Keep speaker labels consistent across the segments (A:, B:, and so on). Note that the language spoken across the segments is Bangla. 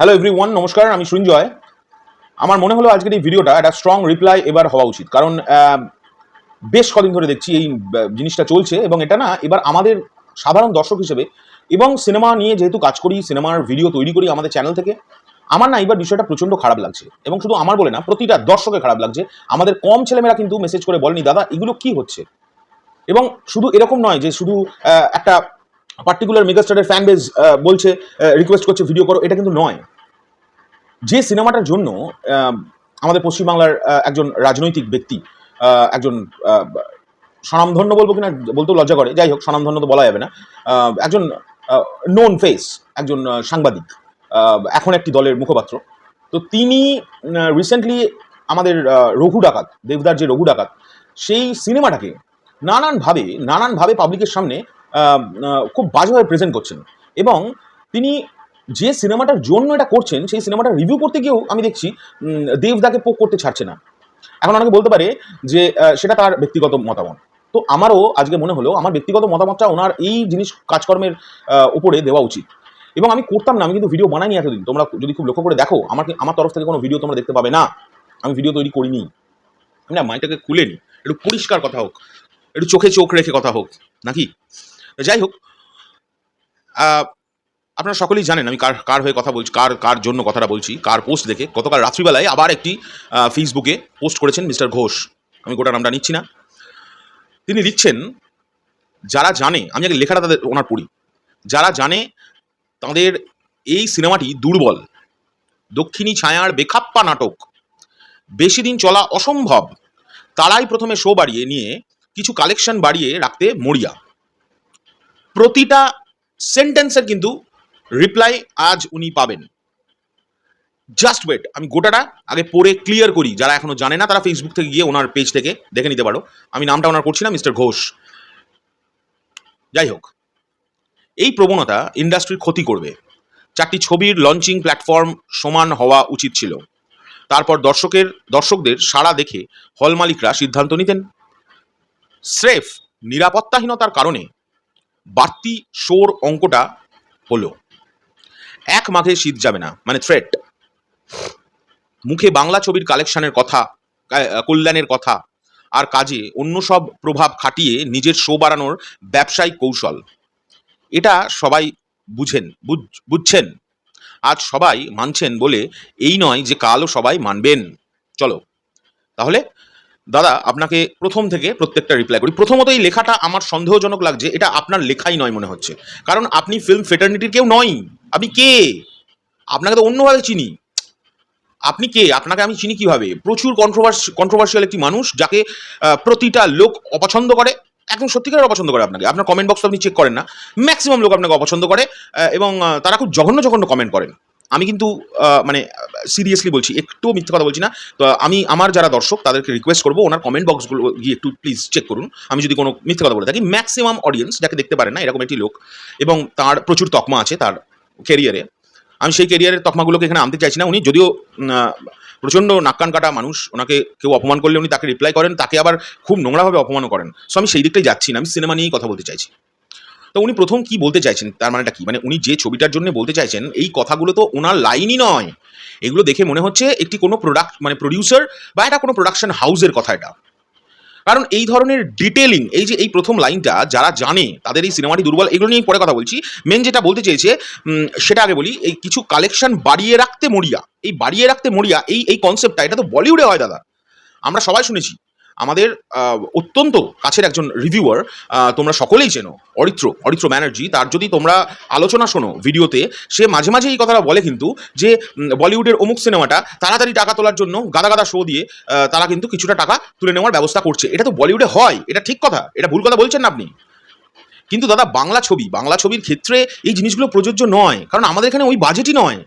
A: হ্যালো এভরি ওয়ান নমস্কার, আমি সৃঞ্জয়। আমার মনে হলো আজকের এই ভিডিওটা একটা স্ট্রং রিপ্লাই এবার হওয়া উচিত। কারণ বেশ কদিন ধরে দেখছি এই জিনিসটা চলছে এবং এটা না এবার আমাদের সাধারণ দর্শক হিসেবে এবং সিনেমা নিয়ে যেহেতু কাজ করি, সিনেমার ভিডিও তৈরি করি আমাদের চ্যানেল থেকে, আমার না এবার বিষয়টা প্রচণ্ড খারাপ লাগছে। এবং শুধু আমার বলে না, প্রতিটা দর্শকের খারাপ লাগছে। আমাদের কম ছেলেমেয়েরা কিন্তু মেসেজ করে বলেনি দাদা, এগুলো কি হচ্ছে? এবং শুধু এরকম নয় যে শুধু একটা পার্টিকুলার মেগাস্টারের ফ্যান বেজ বলছে রিকোয়েস্ট করছে ভিডিও করো, এটা কিন্তু নয়। যে সিনেমাটার জন্য আমাদের পশ্চিমবাংলার একজন রাজনৈতিক ব্যক্তি একজন স্বনামধন্য বলব কিনা, বলতেও লজ্জা করে, যাই হোক, স্বনামধন্য তো বলা যাবে না একজন নোন ফেস একজন সাংবাদিক এখন একটি দলের মুখপাত্র। তো তিনি রিসেন্টলি আমাদের রঘু ডাকাত, দেবদার যে রঘু ডাকাত, সেই সিনেমাটাকে নানানভাবে নানানভাবে পাবলিকের সামনে খুব বাজেভাবে প্রেজেন্ট করছেন। এবং তিনি যে সিনেমাটার জন্য এটা করছেন, সেই সিনেমাটা রিভিউ করতে গিয়েও আমি দেখছি দেবদাকে পোক করতে ছাড়ছে না। এখন অনেকে বলতে পারে যে সেটা তার ব্যক্তিগত মতামত। তো আমারও আজকে মনে হলো, আমার ব্যক্তিগত মতামতটা ওনার এই জিনিস, কাজকর্মের উপরে দেওয়া উচিত। এবং আমি করতাম না, আমি কিন্তু ভিডিও বানাইনি এতদিন। তোমরা যদি খুব লক্ষ্য করে দেখো, আমার আমার তরফ থেকে কোনো ভিডিও তোমরা দেখতে পাবে না। আমি ভিডিও তৈরি করিনি। না মাইটাকে খুলে নি। একটু পরিষ্কার কথা হোক। একটু চোখে চোখ রেখে কথা হোক। নাকি? যাই হোক আপনারা সকলেই জানেন, আমি কার কার হয়ে কথা বলছি, কার কার জন্য কথাটা বলছি, কার পোস্ট দেখে। গতকাল রাত্রিবেলায় আবার একটি ফেসবুকে পোস্ট করেছেন মিস্টার ঘোষ। আমি গোটা নামটা নিচ্ছি না। তিনি লিখছেন, যারা জানে, আমি আগে লেখাটা তাদের ওনার পড়ি, যারা জানে তাদের এই সিনেমাটি দুর্বল, দক্ষিণী ছায়ার বেখাপ্পা নাটক, বেশি দিন চলা অসম্ভব, তারাই প্রথমে শো বাড়িয়ে নিয়ে কিছু কালেকশন বাড়িয়ে রাখতে মরিয়া। প্রতিটা সেন্টেন্সের কিন্তু রিপ্লাই আজ উনি পাবেন। জাস্ট ওয়েট আমি গোটাটা আগে পড়ে ক্লিয়ার করি। যারা এখনও জানে না, তারা ফেসবুক থেকে গিয়ে ওনার পেজ থেকে দেখে নিতে পারো। আমি নামটা ওনার করছি না মিস্টার ঘোষ। যাই হোক, এই প্রবণতা ইন্ডাস্ট্রির ক্ষতি করবে। চারটি ছবির লঞ্চিং প্ল্যাটফর্ম সমান হওয়া উচিত ছিল। তারপর দর্শকের, দর্শকদের সাড়া দেখে হল মালিকরা সিদ্ধান্ত নিতেন। স্রেফ নিরাপত্তাহীনতার কারণে বাড়তি শোর অঙ্কটা হলো। এক মাঘে শীত যাবে না মানে থ্রেট মুখে বাংলা ছবির কালেকশনের কথা কল্যাণের কথা, আর কাজে অন্য সব প্রভাব খাটিয়ে নিজের শো বাড়ানোর ব্যবসায়িক কৌশল। এটা সবাই বুঝেন, বুঝ- বুঝছেন? আজ সবাই মানছেন বলে এই নয় যে কালও সবাই মানবেন। চলো, তাহলে দাদা, আপনাকে প্রথম থেকে প্রত্যেকটা রিপ্লাই করি। প্রথমত এই লেখাটা আমার সন্দেহজনক লাগছে, এটা আপনার লেখাই নয় মনে হচ্ছে। কারণ আপনি ফিল্ম ফেটার্নিটির কেউ নয় আপনি কে? আপনাকে তো অন্যভাবে চিনি। আপনি কে? আপনাকে আমি চিনি কীভাবে? প্রচুর কন্ট্রোভার্স কন্ট্রোভার্সিয়াল একটি মানুষ যাকে প্রতিটা লোক অপছন্দ করে, একদম সত্যিকারের অপছন্দ করে আপনাকে। আপনার কমেন্ট বক্স আপনি চেক করেন না। ম্যাক্সিমাম লোক আপনাকে অপছন্দ করে এবং তারা খুব জঘন্য জঘন্য কমেন্ট করেন। আমি কিন্তু মানে সিরিয়াসলি বলছি, একটু মিথ্যে কথা বলছি না। তো, আমি, আমার যারা দর্শক, তাদেরকে রিকোয়েস্ট করব, ওনার কমেন্ট বক্সগুলো গিয়ে একটু প্লিজ চেক করুন। আমি যদি কোনো মিথ্যে কথা বলে থাকি ম্যাক্সিমাম অডিয়েন্স যাকে দেখতে পারে না, এরকম একটি লোক, এবং তার প্রচুর তকমা আছে তার কেরিয়ারে আমি সেই কেরিয়ারের তকমাগুলোকে এখানে আনতে চাইছি না উনি, যদিও প্রচণ্ড নাক্কান কাটা মানুষ, ওনাকে কেউ অপমান করলে উনি তাকে রিপ্লাই করেন, তাকে আবার খুব নোংরাভাবে অপমানও করেন। সো আমি সেই দিকটাই যাচ্ছি না, আমি সিনেমা নিয়েই কথা বলতে চাইছি। তো উনি প্রথম কি বলতে চাইছেন? তার মানেটা কি? মানে উনি যে ছবিটার জন্য বলতে চাইছেন, এই কথাগুলো তো ওনার লাইনই নয়। এগুলো দেখে মনে হচ্ছে একটি কোনো প্রোডাক্ট মানে প্রডিউসার বা এটা কোনো প্রোডাকশন হাউসের কথা এটা। কারণ এই ধরনের ডিটেলিং এই যে এই প্রথম লাইনটা যারা জানে, তাদের এই সিনেমাটি দুর্বল, এগুলো নিয়ে পরে কথা বলছি। মেন যেটা বলতে চেয়েছে সেটা আগে বলি, এই কিছু কালেকশন বাড়িয়ে রাখতে মরিয়া, এই বাড়িয়ে রাখতে মরিয়া, এই এই কনসেপ্টটা এটা তো বলিউডে হয় দাদা। আমরা সবাই শুনেছি। আমাদের অত্যন্ত কাছের একজন রিভিউয়ার তোমরা সকলেই চেনো, অরিত্র অরিত্র ব্যানার্জি। তার যদি তোমরা আলোচনা শোনো ভিডিওতে, সে মাঝে মাঝে এই কথাটা বলে কিন্তু যে বলিউডের অমুক সিনেমাটা তাড়াতাড়ি টাকা তোলার জন্য গাদা গাদা শো দিয়ে তারা কিন্তু কিছুটা টাকা তুলে নেওয়ার ব্যবস্থা করছে। এটা তো বলিউডে হয়, এটা ঠিক কথা, এটা ভুল কথা বলছেন না আপনি। কিন্তু দাদা, বাংলা ছবি, বাংলা ছবির ক্ষেত্রে এই জিনিসগুলো প্রযোজ্য নয়, কারণ আমাদের এখানে ওই বাজেটই নয়।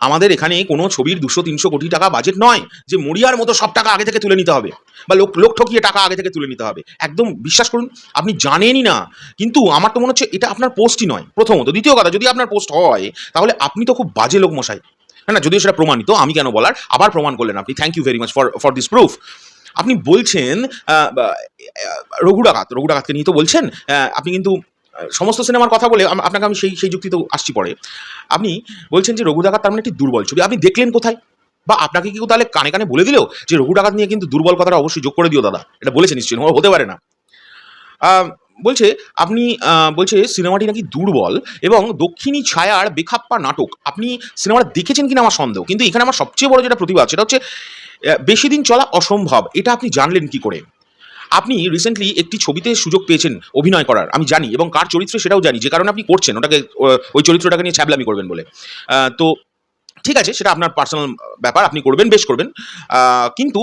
A: আমাদের এখানে কোনো ছবির দুশো, তিনশো কোটি টাকা বাজেট নয় যে মরিয়ার মতো সব টাকা আগে থেকে তুলে নিতে হবে বা লোক লোক ঠকিয়ে টাকা আগে থেকে তুলে নিতে হবে। একদম বিশ্বাস করুন, আপনি জানেনই না, কিন্তু আমার তো মনে হচ্ছে এটা আপনার পোস্টই নয়। প্রথমত, দ্বিতীয় কথা, যদি আপনার পোস্ট হয়, তাহলে আপনি তো খুব বাজে লোক মশাই। হ্যাঁ না, যদিও সেটা প্রমাণিত, আমি কেন বলার? আবার প্রমাণ করলেন আপনি। Thank you very much for for this proof আপনি বলছেন রঘু ডাকাত রঘু ডাকাতকে নিয়ে তো বলছেন আপনি কিন্তু সমস্ত সিনেমার কথা বলে আপনাকে আমি সেই সেই যুক্তিতে আসছি পরে। আপনি বলছেন যে রঘু ডাকাত তার মানে একটি দুর্বল ছবি। আপনি দেখলেন কোথায়? বা আপনাকে কেউ তাহলে কানে কানে বলে দিলেও যে রঘু ডাকাত নিয়ে কিন্তু দুর্বল কথাটা অবশ্যই যোগ করে দিও দাদা? এটা বলেছে নিশ্চয়ই হতে পারে না। বলছে, আপনি বলছে, সিনেমাটি নাকি দুর্বল এবং দক্ষিণী ছায়ার বেখাপ্পা নাটক। আপনি সিনেমাটা দেখেছেন কিনা আমার সন্দেহ? কিন্তু এখানে আমার সবচেয়ে বড় যেটা প্রতিবাদ সেটা হচ্ছে বেশি দিন চলা অসম্ভব। এটা আপনি জানলেন কি করে? আপনি রিসেন্টলি একটি ছবিতে সুযোগ পেয়েছেন অভিনয় করার, আমি জানি, এবং কার চরিত্রে সেটাও জানি, যে কারণে আপনি করছেন, ওটাকে ওই চরিত্রটাকে নিয়ে ছ্যাবলামি করবেন বলে। তো ঠিক আছে, সেটা আপনার পার্সোনাল ব্যাপার, আপনি করবেন, বেশ করবেন। কিন্তু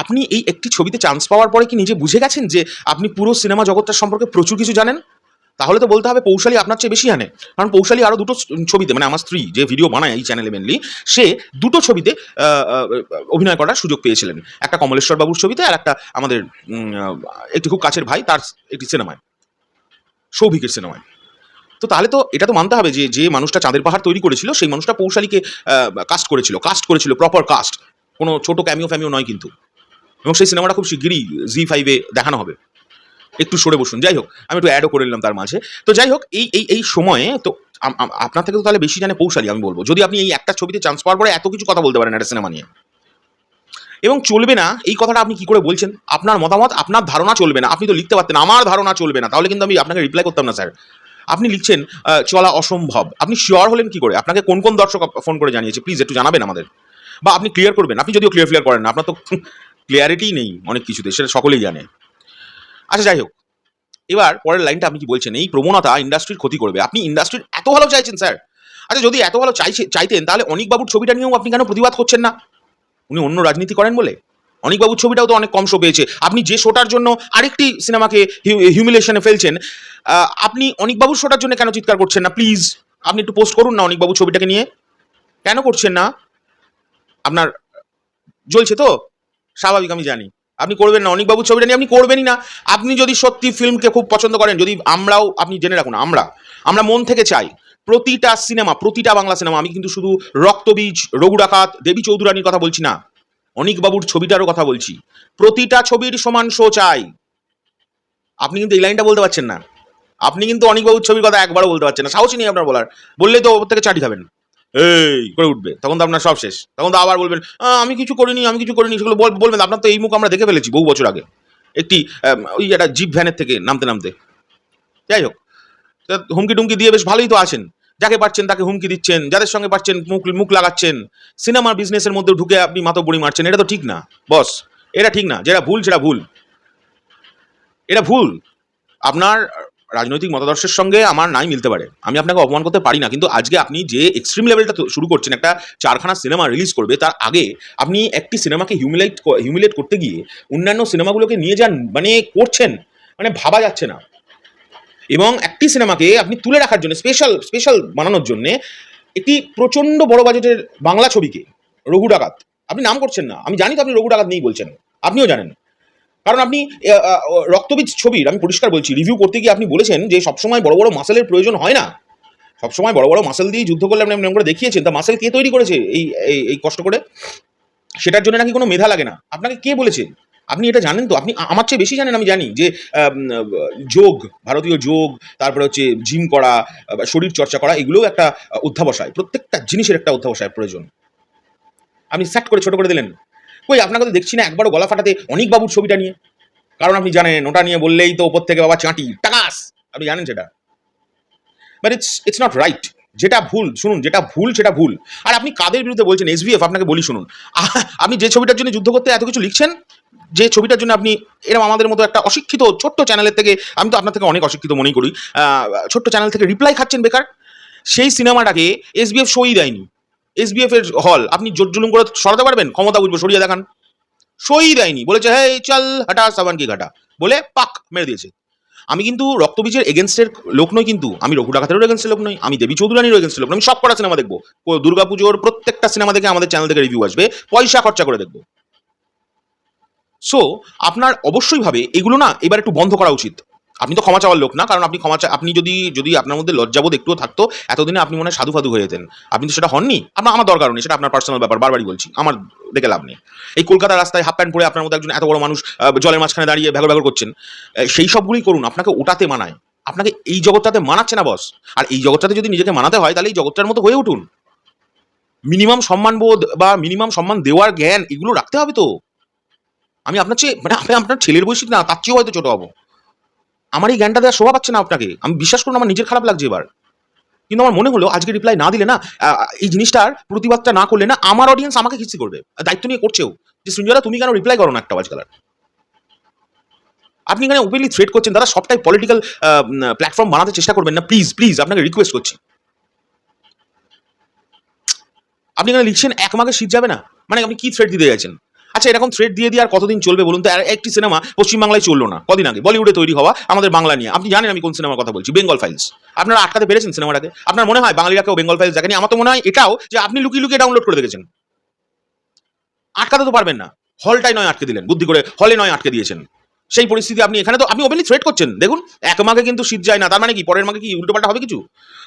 A: আপনি এই একটি ছবিতে চান্স পাওয়ার পরে কি নিজে বুঝে গেছেন যে আপনি পুরো সিনেমা জগৎটার সম্পর্কে প্রচুর কিছু জানেন? তাহলে তো বলতে হবে পৌশালী আপনার চেয়ে বেশি আনে কারণ পৌশালী আরও দুটো ছবিতে মানে আমার স্ত্রী যে ভিডিও বানায় এই চ্যানেলে মেনলি সে দুটো ছবিতে অভিনয় করার সুযোগ পেয়েছিলেন। একটা কমলেশ্বর বাবুর ছবিতে আর একটা আমাদের একটি খুব কাছের ভাই তার একটি সিনেমায় সৌভিকের সিনেমায় তো তাহলে তো এটা তো মানতে হবে যে যে মানুষটা চাঁদের পাহাড় তৈরি করেছিল, সেই মানুষটা পৌশালীকে কাস্ট করেছিল কাস্ট করেছিল প্রপার কাস্ট কোনো ছোটো ক্যামিও ফ্যামিও নয় কিন্তু। এবং সেই সিনেমাটা খুব শিগগিরই জি ফাইভে দেখানো হবে। একটু সরে বসুন। যাই হোক, আমি একটু অ্যাডও করে নিলাম তার মাঝে। তো যাই হোক, এই এই এই সময়ে তো আপনার থেকে তো তাহলে বেশি জানে পৌঁছালি আমি বলব। যদি আপনি এই একটা ছবিতে চান্স পাওয়ার পরে এত কিছু কথা বলতে পারেন একটা সিনেমা নিয়ে। এবং চলবে না, এই কথাটা আপনি কি করে বলছেন? আপনার মতামত, আপনার ধারণা চলবে না। আপনি তো লিখতে পারতেন, আমার ধারণা চলবে না। তাহলে কিন্তু আমি আপনাকে রিপ্লাই করতাম না স্যার আপনি লিখছেন চলা অসম্ভব। আপনি শিওর হলেন কি করে? আপনাকে কোন কোন দর্শক ফোন করে জানিয়েছে? প্লিজ একটু জানাবেন আমাদের। বা আপনি ক্লিয়ার করবেন। আপনি যদিও ক্লিয়ার ক্লিয়ার করেন আপনার তো ক্লিয়ারিটি নেই অনেক কিছুতে, সেটা সকলেই জানে। আচ্ছা যাই হোক। এবার পরের লাইনটা আপনি কি বলছেন? এই প্রবণতা ইন্ডাস্ট্রির ক্ষতি করবে। আপনি ইন্ডাস্ট্রির এত ভালো চাইছেন স্যার আচ্ছা যদি এত ভালো চাইছে, চাইতেন, তাহলে অনিক বাবুর ছবিটা নিয়েও আপনি কেন প্রতিবাদ করছেন না? উনি অন্য রাজনীতি করেন বলে? অনিক বাবুর ছবিটাও তো অনেক কম শো পেয়েছে। আপনি যে শোটার জন্য আরেকটি সিনেমাকে হিউমিলেশনে ফেলছেন আপনি অনিক বাবুর শোটার জন্য কেন চিৎকার করছেন না? প্লিজ আপনি একটু পোস্ট করুন না অনিক বাবুর ছবিটাকে নিয়ে। কেন করছেন না? আপনার জ্বলছে তো? স্বাভাবিক, আমি জানি। আপনি করবেন না, অনিকবাবুর ছবিটা নিয়ে আপনি করবেনই না। আপনি যদি সত্যি ফিল্মকে খুব পছন্দ করেন, যদি আমরাও, আপনি জেনে রাখুন, আমরা আমরা মন থেকে চাই, প্রতিটা সিনেমা, প্রতিটা বাংলা সিনেমা, আমি কিন্তু শুধু রক্তবীজ, রঘু ডাকাত, দেবী চৌধুরানীর কথা বলছি না, অনিকবাবুর ছবিটারও কথা বলছি। প্রতিটা ছবির সমান শো চাই। আপনি কিন্তু এই লাইনটা বলতে পারছেন না। আপনি কিন্তু অনিকবাবুর ছবির কথা একবারও বলতে পারছেন না। সাহসী নেই আপনার বলার। বললেই তো ওপর থেকে চাটি খাবেন। এই। করে উঠবে। তখন তো আপনার সব শেষ। তখন তো আবার বলবেন "আহ, আমি কিছু করিনি আমি কিছু করিনি। সেগুলো বল- বলবেন। আপনার তো এই মুখ আমরা দেখে ফেলেছি বহু বছর আগে। একটি ওই একটা জিপ ভ্যানের থেকে নামতে নামতে। যাই হোক হুমকি টুমকি দিয়ে বেশ ভালোই তো আছেন। যাকে পারছেন তাকে হুমকি দিচ্ছেন যাদের সঙ্গে পারছেন মুখ মুখ লাগাচ্ছেন সিনেমার বিজনেসের মধ্যে ঢুকে আপনি মাথা বড়ি মারছেন এটা তো ঠিক না। বস এটা ঠিক না যেটা ভুল সেটা ভুল। এটা ভুল। আপনার রাজনৈতিক মতাদর্শের সঙ্গে আমার নাই মিলতে পারে। আমি আপনাকে অপমান করতে পারি না, কিন্তু আজকে আপনি যে এক্সট্রিম লেভেলটা শুরু করছেন, একটা চারখানা সিনেমা রিলিজ করবে, তার আগে আপনি একটি সিনেমাকে হিউমিলেট হিউমিলেট করতে গিয়ে অন্যান্য সিনেমাগুলোকে নিয়ে যান মানে করছেন মানে ভাবা যাচ্ছে না। এবং একটি সিনেমাকে আপনি তুলে রাখার জন্য স্পেশাল স্পেশাল বানানোর জন্য একটি প্রচণ্ড বড় বাজেটের বাংলা ছবিকে, রঘু ডাকাত, আপনি নাম করছেন না, আমি জানি তো আপনি রঘু ডাকাত নেই বলছেন, আপনিও জানেন। কারণ আপনি রক্তবীজ ছবির, আমি পরিষ্কার বলছি রিভিউ করতে গিয়ে আপনি বলেছেন যে সবসময় বড় বড় মাসেলের প্রয়োজন হয় না। সবসময় বড় বড় মাসেল দিয়ে যুদ্ধ করলে আপনি করে দেখিয়েছেন, তা মাসেল কে তৈরি করেছে এই, এই- কষ্ট করে? সেটার জন্য নাকি কোনো মেধা লাগে না? আপনাকে কে বলেছে? আপনি এটা জানেন তো? আপনি, আমার চেয়ে বেশি জানেন আমি জানি যে যোগ, ভারতীয় যোগ, তারপরে হচ্ছে জিম করা শরীর চর্চা করা, এগুলোও একটা অধ্যাবসায়, প্রত্যেকটা জিনিসের একটা অধ্যাবসায় প্রয়োজন। আপনি স্যাট করে ছোট করে দিলেন। কই, আপনাকে তো দেখছি না, একবারও গলা ফাটাতে অনেক বাবুর ছবিটা নিয়ে। কারণ আপনি জানেন, ওটা নিয়ে বললেই তো ওপর থেকে বাবা চাঁটি, টাকাস! আপনি জানেন সেটা? But it's it's not right যেটা ভুল, শুনুন, যেটা ভুল, সেটা ভুল। আর আপনি কাদের বিরুদ্ধে বলছেন? এসবিএফ আপনাকে বলি, শুনুন। আপনি যে ছবিটার জন্য যুদ্ধ করতে এত কিছু লিখছেন, যে ছবিটার জন্য আপনি এরকম আমাদের মতো একটা অশিক্ষিত ছোট্ট চ্যানেলের থেকে, আমি তো আপনার থেকে অনেক অশিক্ষিত মনেই করি ছোট্ট চ্যানেল থেকে রিপ্লাই খাচ্ছেন বেকার। সেই সিনেমাটাকে এস এসবিএফ সই দেয়নি। এসবিএফ এর হল আপনি জোর জুলুম করে সরাতে পারবেন? ক্ষমতা বুঝব, সরিয়ে দেখান। সই দেয়নি, বলেছে হ্যাঁ চল, হাটা সাবান কি ঘাটা। বলে পাক মেরে দিয়েছে। আমি কিন্তু রক্তবীজের এগেনস্টের লোক নই কিন্তু, আমি রঘু ডাকাতেরও এগেনস্টের লোক নই, আমি দেবী চৌধুরানীর এগেনস্টের লোক নই, আমি সব কটা সিনেমা দেখব। দুর্গাপুজোর প্রত্যেকটা সিনেমা দেখে আমাদের চ্যানেল থেকে রিভিউ আসবে, পয়সা খরচা করে দেখব। সো আপনার অবশ্যই ভাবে এগুলো না এবার একটু বন্ধ করা উচিত। আপনি তো ক্ষমা চাওয়ার লোক না, কারণ আপনি ক্ষমা আপনি যদি যদি আপনার মধ্যে লজ্জাবোধ একটুও থাকতো, এতদিনে আপনি মনে হয় সাধু ফাধু হয়ে যেতেন। আপনি তো সেটা হননি? আপনার আমার দরকার নেই, সেটা আপনার পার্সোনাল ব্যাপার, বারবারই বলছি, আমার দেখে লাভ নেই। এই কলকাতা রাস্তায় হাফ প্যান্ট পরে আপনার মধ্যে একজন এত বড় মানুষ জলের মাঝখানে দাঁড়িয়ে ভ্যাগর ভ্যাগর করছেন সেই সবগুলোই করুন, আপনাকে ওটাতে মানায়। আপনাকে এই জগৎটাতে মানাচ্ছে না বস আর এই জগৎটাতে যদি নিজেকে মানাতে হয়, তাহলে এই জগৎটার মতো হয়ে উঠুন। মিনিমাম সম্মানবোধ বা মিনিমাম সম্মান দেওয়ার জ্ঞান, এগুলো রাখতে হবে তো। আমি আপনার চেয়ে মানে আমি আপনার ছেলের বয়সী না, তার চেয়েও হয়তো ছোটো হব। আমার এই জ্ঞানটা দেওয়ার শোভা পাচ্ছে না আপনাকে। আমি বিশ্বাস করুন, আমার নিজের খারাপ লাগছে এবার। কিন্তু আমার মনে হলো, আজকে রিপ্লাই না দিলে না এই জিনিসটার প্রতিবাদটা না করলে না, আমার অডিয়েন্স আমাকে খিস্তি করবে। দায়িত্ব নিয়ে করছেও। যে সঞ্জয়রা তুমি কেন রিপ্লাই করো না একটা আজকাল? আপনি এখানে ওপেনলি থ্রেট করছেন, দাদা সবটাই পলিটিক্যাল প্ল্যাটফর্ম বানাতে চেষ্টা করবেন না। প্লিজ প্লিজ আপনাকে রিকোয়েস্ট করছি। আপনি এখানে লিখছেন, এক মাঘে শীত যাবে না? মানে আপনি কি থ্রেট দিতে যাচ্ছেন আচ্ছা এরকম থ্রেড দিয়ে দিয়ে আর কতদিন চলবে বলুন তো? একটি সিনেমা পশ্চিমবাংলায় চলল না। কদিন আগে। বলিউডে তৈরি হওয়া আমাদের বাংলা নিয়ে। আপনি জানেন আমি কোন সিনেমার কথা বলছি। বেঙ্গল ফাইলস আপনারা আটকাতে পেরেছেন সিনেমাটাকে আপনার মনে হয় বাঙালিরা কেউ বেঙ্গল ফাইলস দেখেনি? আমার তো মনে হয় এটাও যে আপনি লুকিয়ে লুকিয়ে ডাউনলোড করে দেখেছেন। আটকাতে তো পারবেন না। হলটাই নয় আটকে দিলেন। বুদ্ধি করে হলে নয় আটকে দিয়েছেন। সেই পরিস্থিতি আপনি এখানে তো, আপনি ওপেনলি থ্রেট করছেন। দেখুন, এক মাঘে কিন্তু শীত যায় না। তার মানে কি? পরের মাঘে কি উল্টোপাল্টা হবে কিছু?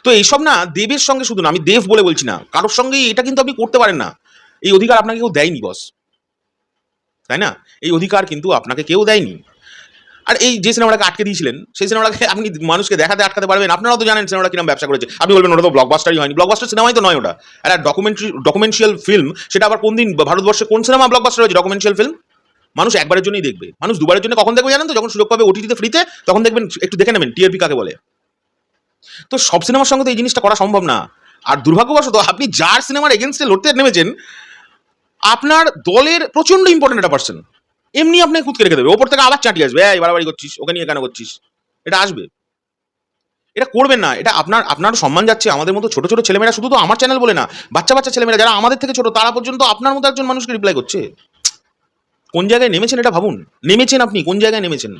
A: তো এইসব না দেবের সঙ্গে শুধু না, আমি দেব বলে বলছি না। কারোর সঙ্গে এটা কিন্তু আপনি করতে পারেন না। এই অধিকার আপনাকে কেউ দেয়নি বস তাই না? এই অধিকার কিন্তু আপনাকে কেউ দেয়নি। আর এই যে সিনেমাটাকে আটকে দিয়েছিলেন, সেই সিনেমাটাকে আপনি মানুষকে দেখাতে আটকাতে পারবেন। আপনারাও তো জানেন সিনেমাটা কীরকম ব্যবসা করেছে। আপনি বলবেন, ওটা তো ব্লকবাস্টারই হয়নি। ব্লকবাস্টার সিনেমাই তো নয় ওটা। একটা ডকুমেন্টারি ডকুমেন্সিয়াল ফিল্ম সেটা আবার কোন দিন ভারতবর্ষে কোন সিনেমা ব্লকবাস্টার হয়েছে? ডকুমেন্সিয়াল ফিল্ম মানুষ একবারের জন্যই দেখবে। মানুষ দুবারের জন্য কখন দেখবে জানেন তো? যখন সুযোগ পাবে ওটিটিতে ফ্রিতে তখন দেখবেন, একটু দেখে নেবেন টিআরপি কাকে বলে। তো সব সিনেমার সঙ্গে তো এই জিনিসটা করা সম্ভব না। আর দুর্ভাগ্যবশত আপনি যার সিনেমার এগেনস্টে লড়তে নেমেছেন আপনার দলের প্রচণ্ড ইম্পর্টেন্ট একটা পার্সন এমনি আপনি কুদকে রেখে দেবে। ওপর থেকে আবার চাটি আসবে। এই, বাড়াবাড়ি করছিস, ওকে নিয়ে কেন করছিস? এটা আসবে। এটা করবেন না। এটা আপনার আপনার সম্মান যাচ্ছে। আমাদের মতো ছোটো ছোটো ছেলেমেয়েরা শুধু তো আমার চ্যানেল বলে না, বাচ্চা বাচ্চা ছেলেমেয়েরা যারা আমাদের থেকে ছোটো, তারা পর্যন্ত আপনার মতো একজন মানুষকে রিপ্লাই করছে। কোন জায়গায় নেমেছেন এটা ভাবুন। নেমেছেন আপনি, কোন জায়গায় নেমেছেন?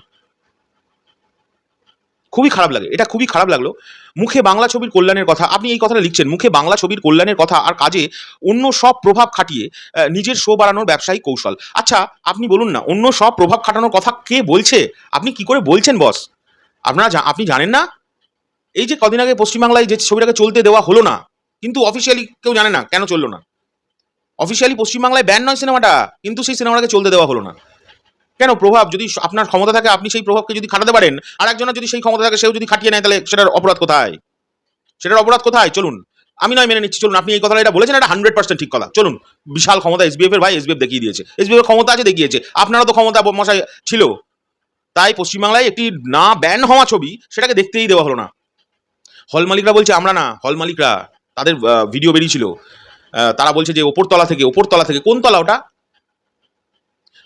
A: খুবই খারাপ লাগে, এটা খুবই খারাপ লাগল। মুখে বাংলা ছবির কল্যাণের কথা, আপনি এই কথাটা লিখছেন, মুখে বাংলা ছবির কল্যাণের কথা আর কাজে অন্য সব প্রভাব খাটিয়ে নিজের শো বাড়ানোর ব্যবসায়িক কৌশল। আচ্ছা আপনি বলুন না, অন্য সব প্রভাব খাটানোর কথা কে বলছে? আপনি কি করে বলছেন, বস? আপনারা আপনি জানেন না? এই যে কদিন আগে পশ্চিমবাংলায় যে ছবিটাকে চলতে দেওয়া হলো না, কিন্তু অফিসিয়ালি কেউ জানে না, কেন চলল না? অফিসিয়ালি পশ্চিমবাংলায় ব্যান নয় সিনেমাটা, কিন্তু সেই সিনেমাটাকে চলতে দেওয়া হলো না। কেন প্রভাব যদি আপনার ক্ষমতা থাকে, আপনি সেই প্রভাবকে যদি খাটাতে পারেন আর একজনের যদি সেই ক্ষমতা থাকে, সেও যদি খাটিয়ে নেয়, তাহলে সেটার অপরাধ কোথায়? সেটার অপরাধ কোথায়? চলুন, আমি নয় মেনে নিচ্ছি, চলুন, আপনি এই কথাটা এটা বলেছেন, এটা হান্ড্রেড পার্সেন্ট ঠিক কথা। চলুন, বিশাল ক্ষমতা এসবিএফ এর ভাই এসবিএফ দেখিয়ে দিয়েছে। এসবিএফ এর ক্ষমতা আছে দেখিয়েছে। আপনারা তো ক্ষমতা মশাই ছিল। তাই পশ্চিমবাংলায় একটি না ব্যান হওয়া ছবি সেটাকে দেখতেই দেওয়া হলো না। হল মালিকরা বলছে, আমরা না, হল মালিকরা, তাদের ভিডিও বেরিয়েছিল। তারা বলছে যে ওপর তলা থেকে ওপর তলা থেকে কোন তলা ওটা?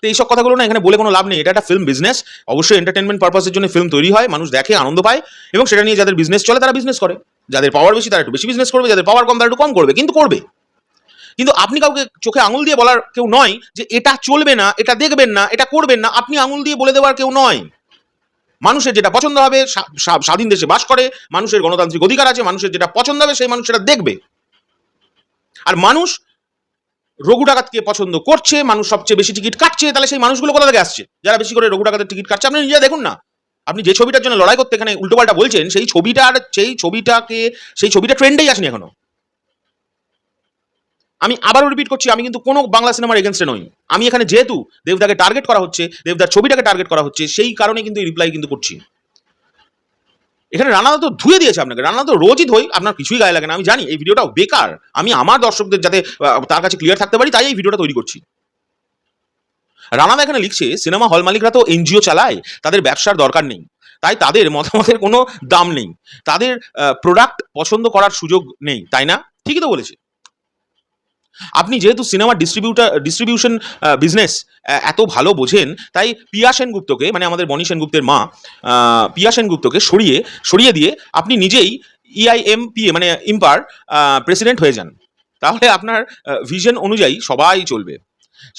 A: তো এইসব কথাগুলো না এখানে বলে কোনো লাভ নেই। এটা একটা ফিল্ম বিজনেস অবশ্যই এন্টারটেনমেন্ট পারপাসের জন্য ফিল্ম তৈরি হয়, মানুষ দেখে, আনন্দ পায় এবং সেটা নিয়ে যাদের বিজনেস চলে তারা বিজনেস করে। যাদের পাওয়ার বেশি তারা একটু বেশি বিজনেস করবে, যাদের পাওয়ার কম তারা একটু কম করবে, কিন্তু করবে। কিন্তু আপনি কাউকে চোখে আঙুল দিয়ে বলার কেউ নয় যে এটা চলবে না, এটা দেখবেন না, এটা করবেন না, আপনি আঙুল দিয়ে বলে দেওয়ার কেউ নয়। মানুষের যেটা পছন্দ হবে স্বা- স্বা- স্বাধীন দেশে বাস করে, মানুষের গণতান্ত্রিক অধিকার আছে, মানুষের যেটা পছন্দ হবে, সেই মানুষ সেটা দেখবে। আর মানুষ রঘু ডাকাতকে পছন্দ করছে, মানুষ সবচেয়ে বেশি টিকিট কাটছে, তাহলে সেই মানুষগুলো কোথা থেকে আসছে? যারা বেশি করে রঘু ডাকাতের টিকিট কাটছে, আপনি নিজে দেখুন না। আপনি যে ছবিটার জন্য লড়াই করতে এখানে উল্টোপাল্টা বলছেন, সেই ছবিটার, সেই ছবিটাকে, সেই ছবিটা ট্রেন্ডেই আসেনি এখনও। আমি আবারও রিপিট করছি, আমি কিন্তু কোনো বাংলা সিনেমার এগেনস্টে নই। আমি এখানে যেহেতু দেবদাকে টার্গেট করা হচ্ছে, দেবদার ছবিটাকে টার্গেট করা হচ্ছে, সেই কারণে কিন্তু রিপ্লাই কিন্তু করছি। এখানে রানাদা তো ধুয়ে দিয়েছে আপনাকে, রান্না তো রোজই ধোই, আপনার কিছুই গায়ে লাগে না, আমি জানি এই ভিডিওটাও বেকার, আমি আমার দর্শকদের যাতে তার কাছে ক্লিয়ার থাকতে পারি, তাই এই ভিডিওটা তৈরি করছি। রানাদা এখানে লিখছে, সিনেমা হল মালিকরা তো এনজিও চালায়, তাদের ব্যবসার দরকার নেই, তাই তাদের মতামতের কোনো দাম নেই, তাদের প্রোডাক্ট পছন্দ করার সুযোগ নেই, তাই না? ঠিকই তো বলেছে। আপনি যেহেতু সিনেমা ডিস্ট্রিবিউটার ডিস্ট্রিবিউশন বিজনেস এত ভালো বোঝেন, তাই পিয়া সেনগুপ্তকে মানে আমাদের বনি সেনগুপ্তের মা পিয়া সেনগুপ্তকে সরিয়ে সরিয়ে দিয়ে আপনি নিজেই E ইআইএম পিএ মানে ইম্পার প্রেসিডেন্ট হয়ে যান। তাহলে আপনার ভিশন অনুযায়ী সবাই চলবে।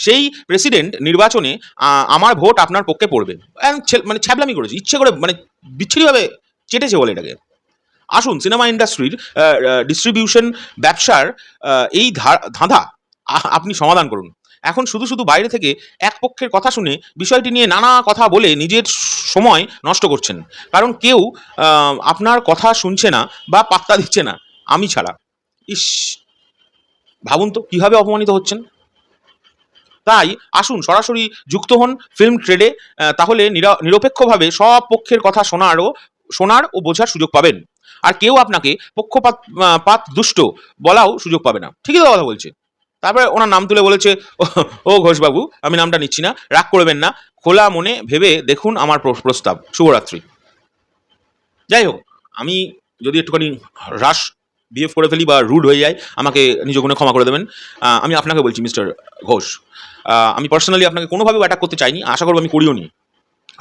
A: সেই প্রেসিডেন্ট নির্বাচনে আমার ভোট আপনার পক্ষে পড়বে। মানে ছ্যাবলামি করেছে, ইচ্ছে করে মানে বিচ্ছিরিভাবে চেটেছে বলে এটাকে। আসুন সিনেমা ইন্ডাস্ট্রির ডিস্ট্রিবিউশন ব্যবসার এই ধাঁধা আপনি সমাধান করুন। এখন শুধু শুধু বাইরে থেকে এক পক্ষের কথা শুনে বিষয়টি নিয়ে নানা কথা বলে নিজের সময় নষ্ট করছেন। কারণ কেউ আপনার কথা শুনছে না বা পাত্তা দিচ্ছে না, আমি ছাড়া। ইস, ভাবুন তো কীভাবে অপমানিত হচ্ছেন? তাই আসুন, সরাসরি যুক্ত হন ফিল্ম ট্রেডে তাহলে নিরা- নিরপেক্ষভাবে সব পক্ষের কথা শোনারও, শোনার ও বোঝার সুযোগ পাবেন। আর কেউ আপনাকে পক্ষপাত পাত দুষ্ট বলাও সুযোগ পাবে না। ঠিকই তো কথা বলছে। তারপরে ওনার নাম তুলে বলেছে, "ও- ঘোষবাবু, আমি নামটা নিচ্ছি না, রাগ করবেন না। খোলা মনে ভেবে দেখুন আমার প্র- প্রস্তাব। শুভরাত্রি। যাই হোক, আমি যদি একটুখানি রাশ বিহেভ করে ফেলি বা রুড হয়ে যায়, আমাকে নিজ গুণে ক্ষমা করে দেবেন। আমি আপনাকে বলছি, মিস্টার ঘোষ। আমি পার্সোনালি আপনাকে কোনোভাবেও অ্যাটাক করতে চাইনি, আশা করব আমি করিও নি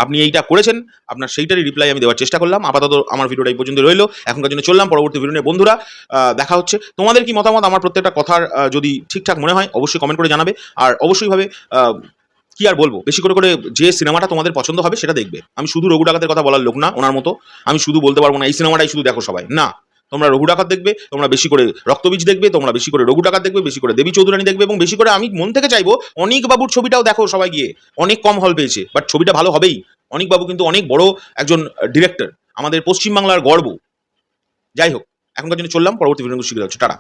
A: আপনি এইটা করেছেন, আপনার সেইটারই রিপ্লাই আমি দেওয়ার চেষ্টা করলাম। আপাতত আমার ভিডিওটা এই পর্যন্ত রইল। এখনকার জন্য চললাম, পরবর্তী ভিডিও নিয়ে। বন্ধুরা দেখা হচ্ছে। তোমাদের কি মতামত? আমার প্রত্যেকটা কথার যদি ঠিকঠাক মনে হয়, অবশ্যই কমেন্ট করে জানাবে। আর অবশ্যইভাবে কি আর বলব? বেশি করে করে যে সিনেমাটা তোমাদের পছন্দ হবে, সেটা দেখবে। আমি শুধু রঘু ডাকাতের কথা বলার লোক না, ওনার মতো। আমি শুধু বলতে পারব না, এই সিনেমাটাই শুধু দেখো সবাই। না। তোমরা রঘু ডাকাত দেখবে, তোমরা বেশি করে রক্তবীজ দেখবে, তোমরা বেশি করে রঘু ডাকাত দেখবে, বেশি করে দেবী চৌধুরানী দেখবে এবং বেশি করে আমি মন থেকে চাইব অনেক বাবুর ছবিটাও দেখো সবাই গিয়ে। অনেক কম হল পেয়েছে বাট ছবিটা ভালো হবেই। অনেক বাবু কিন্তু অনেক বড় একজন ডিরেক্টর আমাদের পশ্চিমবাংলার গর্ব। যাই হোক, এখনকার জন্য চললাম, পরবর্তী ভিডিও শিখে যাচ্ছে। টাটা।